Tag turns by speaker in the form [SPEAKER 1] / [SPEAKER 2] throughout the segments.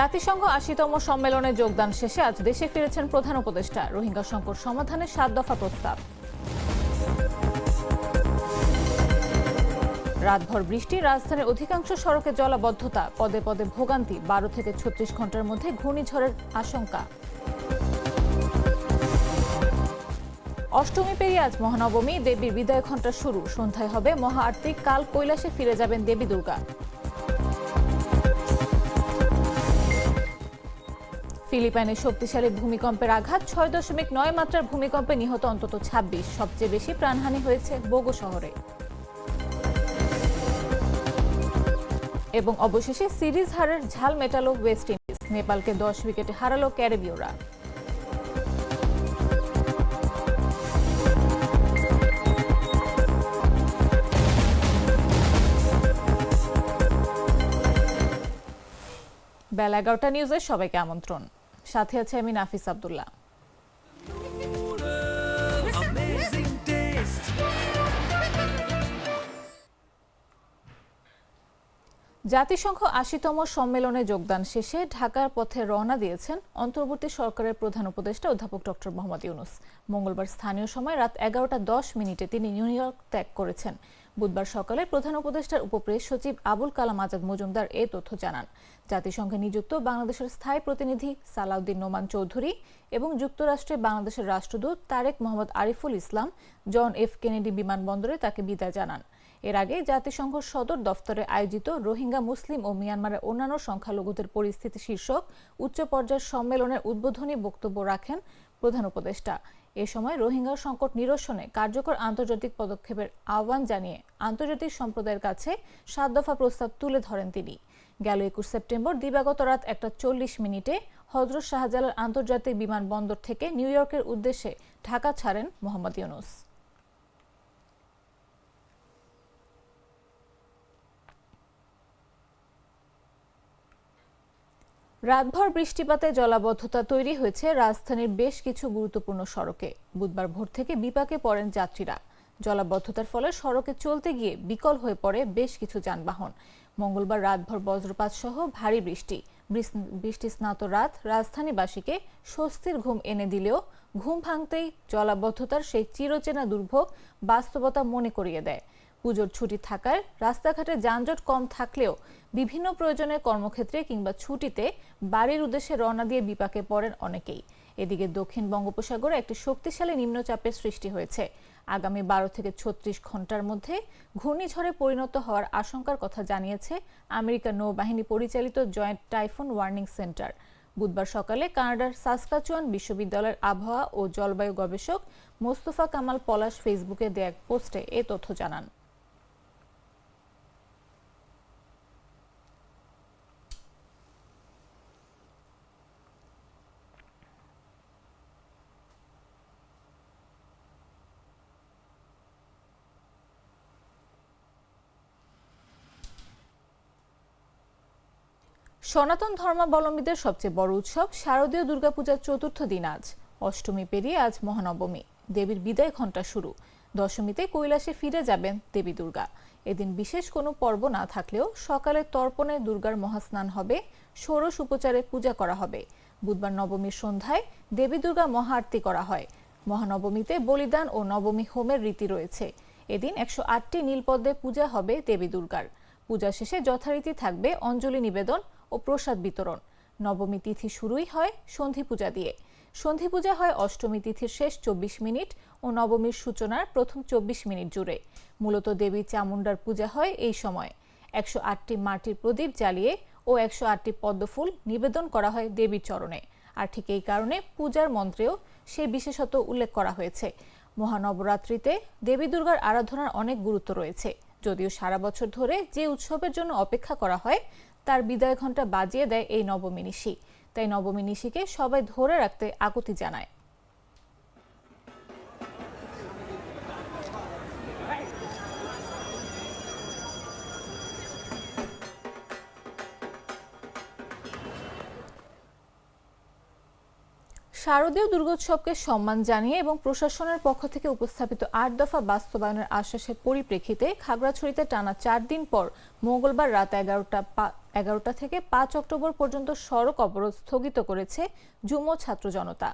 [SPEAKER 1] জাতিসংঘ আশিতম সম্মেলনে যোগদান শেষে আজ দেশে ফিরেছেন প্রধান উপদেষ্টা। রোহিঙ্গা সংকট সমাধানে সাত দফা প্রস্তাব। রাতভর বৃষ্টি, রাজধানীর অধিকাংশ সড়কে জলাবদ্ধতা, পদে পদে ভোগান্তি, বারো থেকে ছত্রিশ ঘণ্টার মধ্যে ঘূর্ণিঝড়ের আশঙ্কা। অষ্টমী পেরিয়ে আজ মহানবমী, দেবীর বিদায় ঘণ্টা শুরু। সন্ধ্যায় হবে মহা আরতি কাল কৈলাসে ফিরে যাবেন দেবী দুর্গা। ফিলিপাইনে শক্তিশালী ভূমিকম্পের আঘাত ছয় দশমিক নয় মাত্রার ভূমিকম্পে নিহত অন্তত ছাব্বিশ। সবচেয়ে বেশি প্রাণহানি হয়েছে বোগো শহরে। এবং অবশেষে সিরিজ হারের ঝাল মেটালো ওয়েস্ট ইন্ডিজ। নেপালকে দশ উইকেটে হারালো ক্যারিবীয়রা। বেলা এগারোটা নিউজে সবাইকে আমন্ত্রণ। সাথে আছে আমি নাফিস আবদুল্লাহ। জাতিসংঘ আশিতম সম্মেলনে যোগদান শেষে ঢাকার পথে রওনা দিয়েছেন অন্তর্বর্তী সরকারের প্রধান উপদেষ্টা অধ্যাপক ডক্টর মোহাম্মদ ইউনুস। মঙ্গলবার স্থানীয় সময় রাত এগারোটা দশ মিনিটে তিনি নিউ ইয়র্ক ত্যাগ করেছেন। বুধবার সকালে প্রধান উপদেষ্টার উপপ্রেস সচিব আবুল কালাম আজাদ মজুমদার এ তথ্য জানান। জাতিসংঘে নিযুক্ত বাংলাদেশের স্থায়ী প্রতিনিধি সালাউদ্দিন নোমান চৌধুরী এবং যুক্তরাষ্ট্রে বাংলাদেশের রাষ্ট্রদূত Tareq Mohammad Ariful Islam, John F Kennedy বিমানবন্দরে তাকে বিদায় জানান। এর আগে জাতিসংঘ সদর দফতরে আয়োজিত রোহিঙ্গা, মুসলিম ও মিয়ানমারের অন্যান্য সংখ্যালঘুদের পরিস্থিতি শীর্ষক উচ্চ পর্যায়ের সম্মেলনের উদ্বোধনী বক্তব্য রাখেন প্রধান উপদেষ্টা। এ সময় রোহিঙ্গা সংকট নিরসনে কার্যকর আন্তর্জাতিক পদক্ষেপের আহ্বান জানিয়ে আন্তর্জাতিক সম্প্রদায়ের কাছে সাত দফা প্রস্তাব তুলে ধরেন তিনি। গেল একুশ সেপ্টেম্বর দিবাগত রাত একটা চল্লিশ মিনিটে হজরত শাহজালাল আন্তর্জাতিক বিমানবন্দর থেকে নিউ ইয়র্কের উদ্দেশ্যে ঢাকা ছাড়েন মোহাম্মদ ইউনুস। রাতভর বৃষ্টিপাতে জলাবদ্ধতা তৈরি হয়েছে। রাজধানীর বেশ কিছু গুরুত্বপূর্ণ সড়কে। বুধবার ভোর থেকে বিপাকে পড়েন যাত্রীরা। জলাবদ্ধতার ফলে সড়কে চলতে গিয়ে বিকল হয়ে পড়ে বেশ কিছু যানবাহন। মঙ্গলবার রাতভর বজ্রপাত সহ ভারী বৃষ্টি। বৃষ্টি স্নাত রাত রাজধানীবাসীকে স্বস্তির ঘুম এনে দিলেও ঘুম ভাঙতেই জলাবদ্ধতার সেই চিরচেনা দুর্ভোগ বাস্তবতা মনে করিয়ে দেয়। পুজোর ছুটি থাকায় রাস্তাঘাটে যানজট কম থাকলেও বিভিন্ন প্রয়োজনে কর্মক্ষেত্রে কিংবা ছুটিতে বাড়ির উদ্দেশ্যে রওনা দিয়ে বিপাকে পড়েন অনেকেই। এদিকে দক্ষিণ বঙ্গোপসাগরে একটি শক্তিশালী নিম্নচাপের সৃষ্টি হয়েছে। আগামী বারো থেকে ছত্রিশ ঘণ্টার মধ্যে ঘূর্ণিঝড়ে পরিণত হওয়ার আশঙ্কার কথা জানিয়েছে আমেরিকার নৌবাহিনী পরিচালিত জয়েন্ট টাইফুন ওয়ার্নিং সেন্টার। বুধবার সকালে কানাডার সাসকাচুয়ান বিশ্ববিদ্যালয়ের আবহাওয়া ও জলবায়ু গবেষক মোস্তফা কামাল পলাশ ফেসবুকে দেয়া এক পোস্টে এ তথ্য জানান। সনাতন ধর্মাবলম্বীদের সবচেয়ে বড় উৎসব শারদীয় দুর্গাপূজার চতুর্থ দিন আজ। অষ্টমী পেরিয়ে আজ মহানবমী। দেবীর বিদায় ঘণ্টা শুরু। দশমীতে কৈলাসে ফিরে যাবেন দেবী দুর্গা। এদিন বিশেষ কোনো পর্ব না থাকলেও সকালে তর্পণে দুর্গার মহাস্নান হবে, ষোড়শ উপচারে পূজা করা হবে। বুধবার নবমীর সন্ধ্যায় দেবী দুর্গা মহাআরতি করা হয়। মহানবমীতে বলিদান ও নবমী হোমের রীতি রয়েছে। এদিন একশো আটটি নীলপদ্মে পূজা হবে দেবী দুর্গার। পূজা শেষে যথারীতি থাকবে অঞ্জলি নিবেদন ও প্রসাদ বিতরণ। নবমী তিথি শুরুই হয় সন্ধি পূজা দিয়ে। সন্ধি পূজা হয় অষ্টমী তিথির শেষ চব্বিশ মিনিট ও নবমীর সূচনার প্রথম চব্বিশ মিনিট জুড়ে। মূলত দেবী চামুণ্ডার পূজা হয় এই সময়। একশো আটটি মাটির প্রদীপ জ্বালিয়ে ও একশো আটটি পদ্মফুল নিবেদন করা হয় দেবীর চরণে। আর ঠিক এই কারণে পূজার মন্ত্রেও সে বিশেষত উল্লেখ করা হয়েছে। মহানবরাত্রিতে দেবী দুর্গার আরাধনার অনেক গুরুত্ব রয়েছে। যদিও সারা বছর ধরে যে উৎসবের জন্য অপেক্ষা করা হয় তার বিদায় ঘণ্টা বাজিয়ে দেয় এই নবমী নিশি। তাই নবমী নিশিকে সবাই ধরে রাখতে আকুতি জানায়। শারদীয় দুর্গোৎসবকে সম্মান জানিয়ে এবং প্রশাসনের পক্ষ থেকে উপস্থাপিত আট দফা বাস্তবায়নের আশ্বাসের পরিপ্রেক্ষিতে খাগড়াছড়িতে টানা চার দিন পর মঙ্গলবার রাত এগারোটা এগারোটা থেকে পাঁচ অক্টোবর পর্যন্ত সড়ক অবরোধ স্থগিত করেছে যুম ছাত্র জনতা।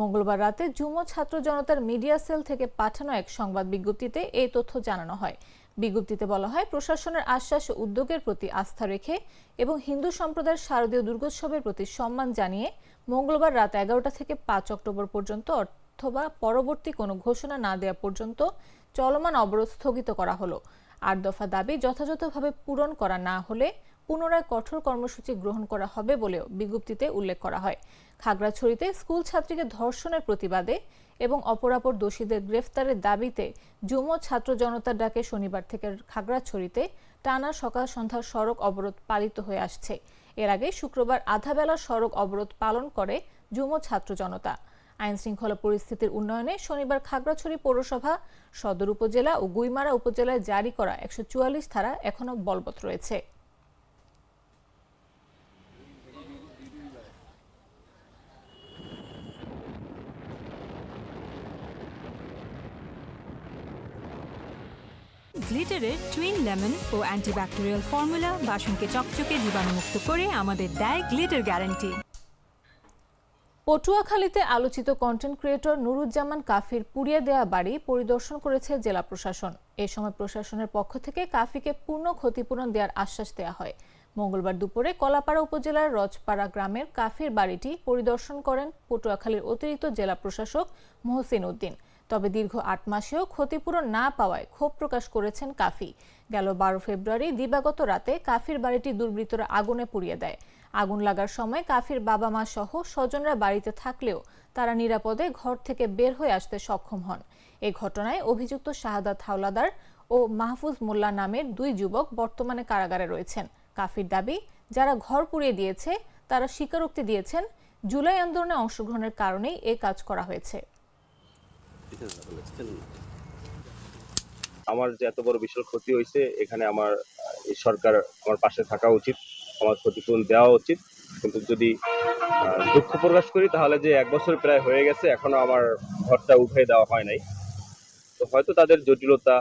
[SPEAKER 1] মঙ্গলবার রাতে যুম ছাত্র জনতার মিডিয়া সেল থেকে পাঠানো এক সংবাদ বিজ্ঞপ্তিতে এই তথ্য জানানো হয়। বিজ্ঞপ্তিতে বলা হয়, প্রশাসনের আশ্বাস ও উদ্যোগের প্রতি আস্থা রেখে এবং হিন্দু সম্প্রদায়ের শারদীয় দুর্গোৎসবের প্রতি সম্মান জানিয়ে মঙ্গলবার রাত এগারোটা থেকে পাঁচ অক্টোবর পর্যন্ত অথবা পরবর্তী কোনো ঘোষণা না দেওয়া পর্যন্ত চলমান অবরোধ স্থগিত করা হলো। আট দফা দাবি যথাযথভাবে পূরণ করা না হলে পুনরায় কঠোর কর্মসূচি গ্রহণ করা হবে বলেও বিজ্ঞপ্তিতে উল্লেখ করা হয়। খাগড়াছড়িতে স্কুল ছাত্রীকে ধর্ষণের প্রতিবাদে এবং অপরাপর দোষীদের গ্রেফতারের দাবিতে যুম ছাত্র জনতার ডাকে শনিবার থেকে খাগড়াছড়িতে টানা সকাল সন্ধ্যা সড়ক অবরোধ পালিত হয়ে আসছে। এর আগে শুক্রবার আধাবেলা সড়ক অবরোধ পালন করে যুম ছাত্র জনতা। আইন শৃঙ্খলা পরিস্থিতির উন্নয়নে শনিবার খাগড়াছড়ি পৌরসভা, সদর উপজেলা ও গুইমারা উপজেলায় জারি করা একশো চুয়াল্লিশ ধারা এখনও বলবৎ রয়েছে।
[SPEAKER 2] গ্লিটারের টুইন লেমন ও অ্যান্টিব্যাকটেরিয়াল ফর্মুলা বাসনকে চকচকে জীবাণুমুক্ত করে আমাদের দেয় গ্লিটার গ্যারান্টি
[SPEAKER 1] পটুয়াখালীতে আলোচিত কন্টেন্ট ক্রিয়েটর নুরুজ্জামান কাফির পুড়িয়ে দেওয়া বাড়ি পরিদর্শন করেছে জেলা প্রশাসন। এ সময় প্রশাসনের পক্ষ থেকে কাফিকে পূর্ণ ক্ষতিপূরণ দেওয়ার আশ্বাস দেওয়া হয়। মঙ্গলবার দুপুরে কলাপাড়া উপজেলার রজপাড়া গ্রামের কাফির বাড়িটি পরিদর্শন করেন পটুয়াখালীর অতিরিক্ত জেলা প্রশাসক মহসিন উদ্দিন। তবে দীর্ঘ আট মাসেও ক্ষতিপূরণ না পাওয়ায় ক্ষোভ প্রকাশ করেছেন কাফি। গেল বারো ফেব্রুয়ারি দিবাগত রাতে কাফির বাড়িটি দুর্বৃত্তরা আগুনে পুড়িয়ে দেয়। আগুন লাগার সময় কাফির বাবা মা সহ স্বজনরা বাড়িতে থাকলেও তারা নিরাপদে ঘর থেকে বের হয়ে আসতে সক্ষম হন। এ ঘটনায় অভিযুক্ত শাহাদাত হাওলাদার ও মাহফুজ মোল্লা নামের দুই যুবক বর্তমানে কারাগারে রয়েছেন। কাফির দাবি, যারা ঘর পুড়িয়ে দিয়েছে, তারা স্বীকারোক্তি দিয়েছেন, জুলাই আন্দোলনে অংশগ্রহণের কারণেই এ কাজ করা হয়েছে।
[SPEAKER 3] আমার যে এত বড় বিশাল ক্ষতি হয়েছে, এখানে আমার এই সরকার আমার পাশে থাকা উচিত, আমার ক্ষতিপূরণ দেওয়া উচিত। কিন্তু যদি দুঃখ প্রকাশ করি, তাহলে যে এক বছর প্রায় হয়ে গেছে, এখনও আমার ঘরটা উঠে দেওয়া হয় নাই। তো হয়তো তাদের জটিলতা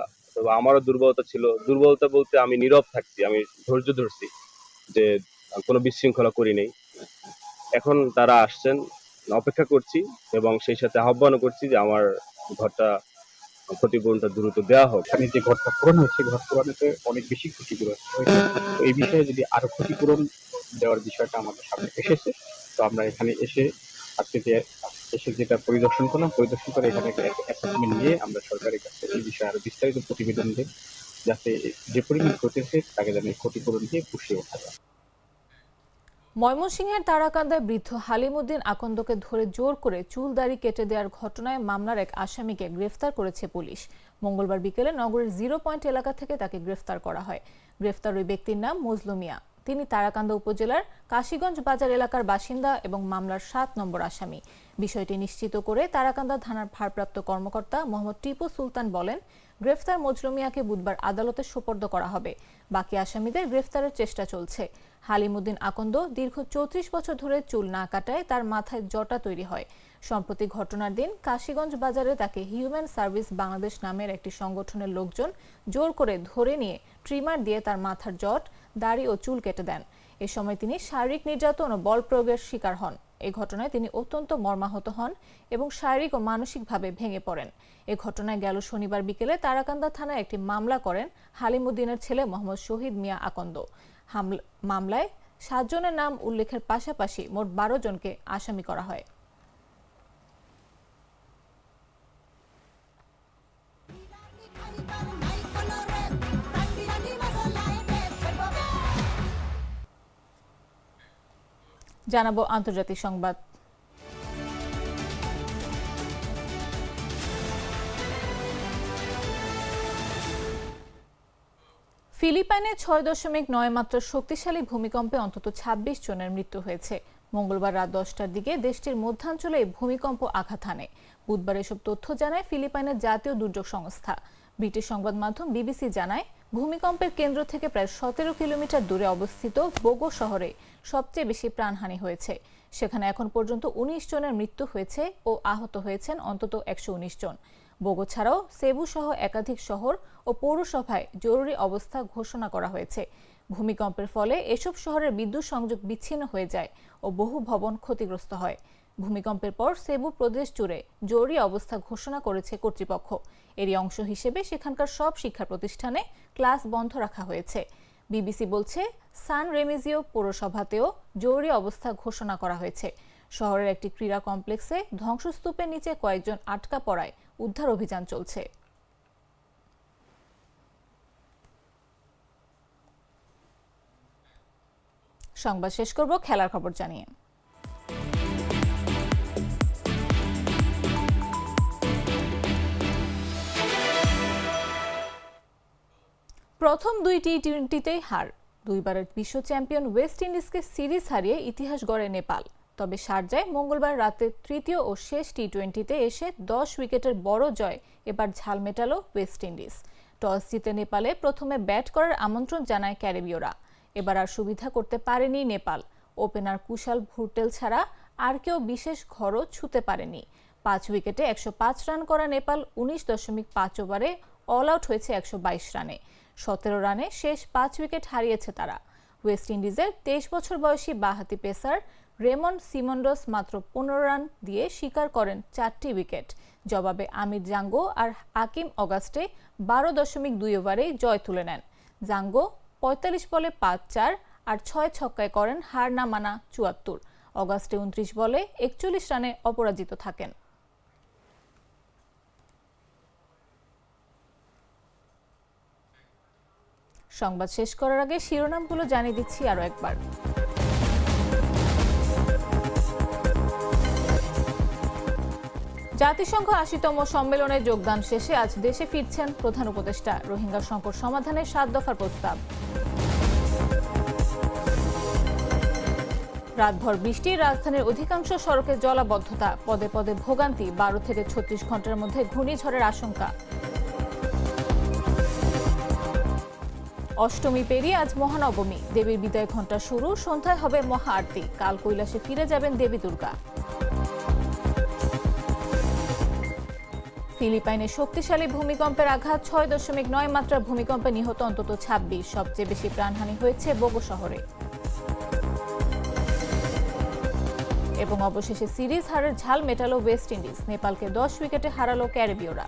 [SPEAKER 3] আমারও দুর্বলতা ছিল। দুর্বলতা বলতে আমি নীরব থাকছি, আমি ধৈর্য ধরছি যে কোনো বিশৃঙ্খলা করি নেই। এখন তারা আসছেন, অপেক্ষা করছি এবং সেই সাথে আহ্বানও করছি যে আমার ঘরটা ক্ষতিপূরণটা দ্রুত দেওয়া হোক।
[SPEAKER 4] এখানে যে ঘরটা পূরণ হয়েছে ঘর পূরণেতে অনেক বেশি ক্ষতিপূরণ হয়েছে। এই বিষয়ে যদি আরও ক্ষতিপূরণ দেওয়ার বিষয়টা আমাদের সামনে এসেছে, তো আমরা এখানে এসে আজকে যে এসে যেটা পরিদর্শন করলাম, পরিদর্শন করে এখানে অ্যাসেসমেন্ট নিয়ে আমরা সরকারের কাছে এই বিষয়ে আরও বিস্তারিত প্রতিবেদন দিই যাতে যে পরিমাণ ঘটেছে তাকে যেন ক্ষতিপূরণ দিয়ে পুষিয়ে ওঠা যায়।
[SPEAKER 1] ময়মনসিংহের তারাকান্দায় বৃদ্ধ হালিমুদ্দিন আকন্দকে ধরে জোর করে চুল দাড়ি কেটে দেওয়ার ঘটনায় মামলার এক আসামিকে গ্রেফতার করেছে পুলিশ। মঙ্গলবার বিকেলে নগরের জিরো পয়েন্ট এলাকা থেকে তাকে গ্রেফতার করা হয়। গ্রেফতার ওই ব্যক্তির নাম মজলু মিয়া। তিনি তারাকান্দা উপজেলার কাশীগঞ্জ বাজার এলাকার বাসিন্দা এবং মামলার সাত নম্বর আসামি। বিষয়টি নিশ্চিত করে তারাকান্দা থানার ভারপ্রাপ্ত কর্মকর্তা মোহাম্মদ টিপু সুলতান বলেন, গ্রেফতার মজলু মিয়াকে বুধবার আদালতে সোপর্দ করা হবে। বাকি আসামিদের গ্রেফতারের চেষ্টা চলছে। হালিমুদ্দিন আকন্দ দীর্ঘ চৌত্রিশ বছর ধরে চুল না কাটায় তার মাথায় জটা তৈরি হয়। সম্প্রতি ঘটনার দিন কাশীগঞ্জ বাজারে তাকে হিউম্যান সার্ভিস বাংলাদেশ নামের একটি সংগঠনের লোকজন জোর করে ধরে নিয়ে ট্রিমার দিয়ে তার মাথার জট, দাড়ি ও চুল কেটে দেন। এ সময় তিনি শারীরিক নির্যাতন ও বল প্রয়োগের শিকার হন। এই ঘটনায় তিনি অত্যন্ত মর্মাহত হন এবং শারীরিক ও মানসিকভাবে ভেঙে পড়েন। এ ঘটনায় গেল শনিবার বিকেলে তারাকান্দা থানায় একটি মামলা করেন হালিমুদ্দিনের ছেলে মোহাম্মদ শহীদ মিয়া আকন্দ। মামলায় সাতজনের নাম উল্লেখের পাশাপাশি মোট বারো জনকে আসামি করা হয়। জানাব আন্তর্জাতিক সংবাদ। ফিলিপাইনে ছয় দশমিক নয় মাত্রা শক্তিশালী ভূমিকম্পে অন্তত ২৬ জনের মৃত্যু হয়েছে। মঙ্গলবার রাত দশটার দিকে দেশটির মধ্যাঞ্চলে ভূমিকম্প আঘাত হানে। বুধবার এসব তথ্য জানায় ফিলিপাইনের জাতীয় দুর্যোগ সংস্থা। ব্রিটিশ সংবাদ মাধ্যম বিবিসি জানায় ভূমিকম্পের কেন্দ্র থেকে প্রায় সতেরো কিলোমিটার দূরে অবস্থিত বোগো শহরে সবচেয়ে বেশি প্রাণহানি হয়েছে। সেখানে এখন পর্যন্ত উনিশ জনের মৃত্যু হয়েছে ও আহত হয়েছেন অন্তত একশো উনিশ জন। বোগো ছাড়াও সেবু সহ একাধিক শহর ও পৌরসভায় জরুরি অবস্থা ঘোষণা করা হয়েছে। ভূমিকম্পের ফলে এসব শহরের বিদ্যুৎ সংযোগ বিচ্ছিন্ন হয়ে যায় ও বহু ভবন ক্ষতিগ্রস্ত হয়। ভূমিকম্পের পর সেবু প্রদেশ জুড়ে জরুরি অবস্থা ঘোষণা করেছে কর্তৃপক্ষ। এরই অংশ হিসেবে সেখানকার সব শিক্ষা প্রতিষ্ঠানে ক্লাস বন্ধ রাখা হয়েছে। বিবিসি বলছে, সান রেমিজিও পৌরসভাতেও জরুরি অবস্থা ঘোষণা করা হয়েছে। শহরের একটি ক্রীড়া কমপ্লেক্সে ধ্বংসস্তূপের নিচে কয়েকজন আটকা পড়ায় উদ্ধার অভিযান চলছে। সংবাদ শেষ করব, খেলার খবর জানিয়ে। প্রথম দুই টি টোয়েন্টিতেই হার। দুইবারের বিশ্ব চ্যাম্পিয়ন ওয়েস্ট ইন্ডিজকে সিরিজ হারিয়ে ইতিহাস গড়ে নেপাল। তবে শারজায় মঙ্গলবার রাতে তৃতীয় ও শেষ টি টোয়েন্টিতে এসে দশ উইকেটের বড় জয় এবার ঝাল মেটালো ওয়েস্ট ইন্ডিজ। টস জিতে নেপালে প্রথমে ব্যাট করার আমন্ত্রণ জানায় ক্যারিবীয়রা। এবার আর সুবিধা করতে পারেনি নেপাল। ওপেনার কুশাল ভুরটেল ছাড়া আর কেউ বিশেষ ঘরও ছুতে পারেনি। পাঁচ উইকেটে একশো পাঁচ রান করা নেপাল উনিশ দশমিক পাঁচ ওভারে অল আউট হয়েছে একশো বাইশ রানে। সতেরো রানে শেষ পাঁচ উইকেট হারিয়েছে তারা। ওয়েস্ট ইন্ডিজের তেইশ বছর বয়সী বাহাতি পেসার রেমন্ড সিমন্ডস মাত্র পনেরো রান দিয়ে শিকার করেন চারটি উইকেট। জবাবে আমির জাঙ্গো আর আকিম অগাস্টে বারো দশমিক দুই ওভারে জয় তুলে নেন। জাঙ্গো পঁয়তাল্লিশ বলে পাঁচ চার আর ছয় ছক্কায় করেন হার না মানা চুয়াত্তর। অগাস্টে উনত্রিশ বলে একচল্লিশ রানে অপরাজিত থাকেন। সংবাদ শেষ করার আগে শিরোনামগুলো জানিয়ে দিচ্ছি আরও একবার। জাতিসংঘ আশিতম সম্মেলনে যোগদান শেষে আজ দেশে ফিরছেন প্রধান উপদেষ্টা। রোহিঙ্গা সংকট সমাধানের সাত দফার প্রস্তাব। রাতভর বৃষ্টি, রাজধানীর অধিকাংশ সড়কে জলাবদ্ধতা, পদে পদে ভোগান্তি, বারো থেকে ছত্রিশ ঘণ্টার মধ্যে ঘূর্ণিঝড়ের আশঙ্কা। অষ্টমী পেরিয়ে আজ মহানবমী। দেবীর বিদায় ঘণ্টা শুরু, সন্ধ্যায় হবে মহা আরতি কাল কৈলাসে ফিরে যাবেন দেবী দুর্গা। ফিলিপাইনে শক্তিশালী ভূমিকম্পের আঘাত, ছয় দশমিক নয় মাত্রার ভূমিকম্পে নিহত অন্তত ছাব্বিশ। সবচেয়ে বেশি প্রাণহানি হয়েছে বোগো শহরে। এবং অবশেষে সিরিজ হারের ঝাল মেটালো ওয়েস্ট ইন্ডিজ। নেপালকে দশ উইকেটে হারালো ক্যারিবীয়রা।